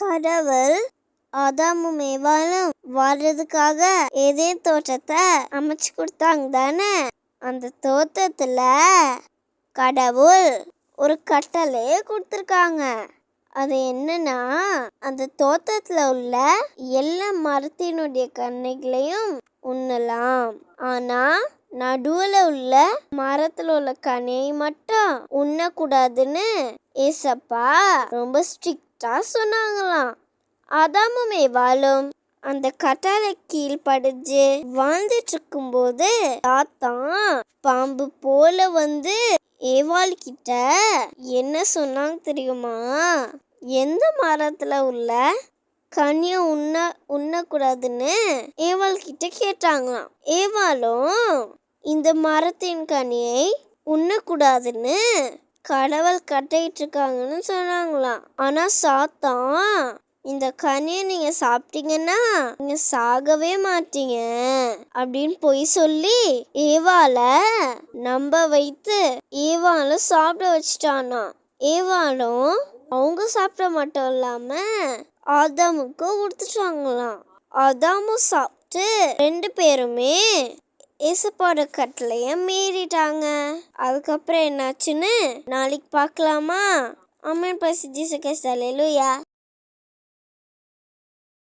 கடவுள் ஆதாமும் வாழும் வாழ்றதுக்காக ஏதே தோட்டத்தை அமைச்சு கொடுத்தாங்க தானே? அந்த தோட்டத்தில் கடவுள் ஒரு கட்டளையே கொடுத்துருக்காங்க. அது என்னன்னா அந்த தோட்டத்தில் உள்ள எல்லா மரத்தினுடைய கண்ணைகளையும் உண்ணலாம். ஆனால் நடுவுல உள்ள மரத்துல உள்ள கனியை மட்டும் உண்ணக்கூடாதுன்னு ஏசப்பா ரொம்ப ஸ்ட்ரிக்டா சொன்னாங்களாம். அதாமும் ஏவாளும் அந்த கட்டாலை கீழ்படிஞ்சு வாழ்ந்துட்டு இருக்கும்போது தாத்தான் பாம்பு போல வந்து ஏவாள் கிட்ட என்ன சொன்னாங்க தெரியுமா? எந்த மரத்துல உள்ள கனியை உண்ண உண்ணக்கூடாதுன்னு ஏவாள் கிட்ட கேட்டாங்களாம். ஏவாளும் இந்த மரத்தின் கனியை உண்ணக்கூடாதுன்னு கடவுள் கட்டிட்டு இருக்காங்கன்னு சொன்னாங்களாம். ஆனா சாத்தான் இந்த கனியை நீங்க சாப்பிட்டீங்கன்னா நீங்க சாகவே மாட்டீங்க அப்படின்னு பொய் சொல்லி ஏவால நம்ப வைத்து ஏவால சாப்பிட வச்சுட்டானா ஏவாலும் அவங்க சாப்பிட மட்டும் இல்லாம ஆதாமுக்கு கொடுத்துட்டாங்களாம். ஆதாமும் சாப்பிட்டு ரெண்டு பேருமே ஏசப்பாட கட்டளைய மீறிட்டாங்க. அதுக்கப்புறம் என்னாச்சுன்னு நாளைக்கு பார்க்கலாமா? அம்மன் பசி ஜீசு கஷ்டாலேலுயா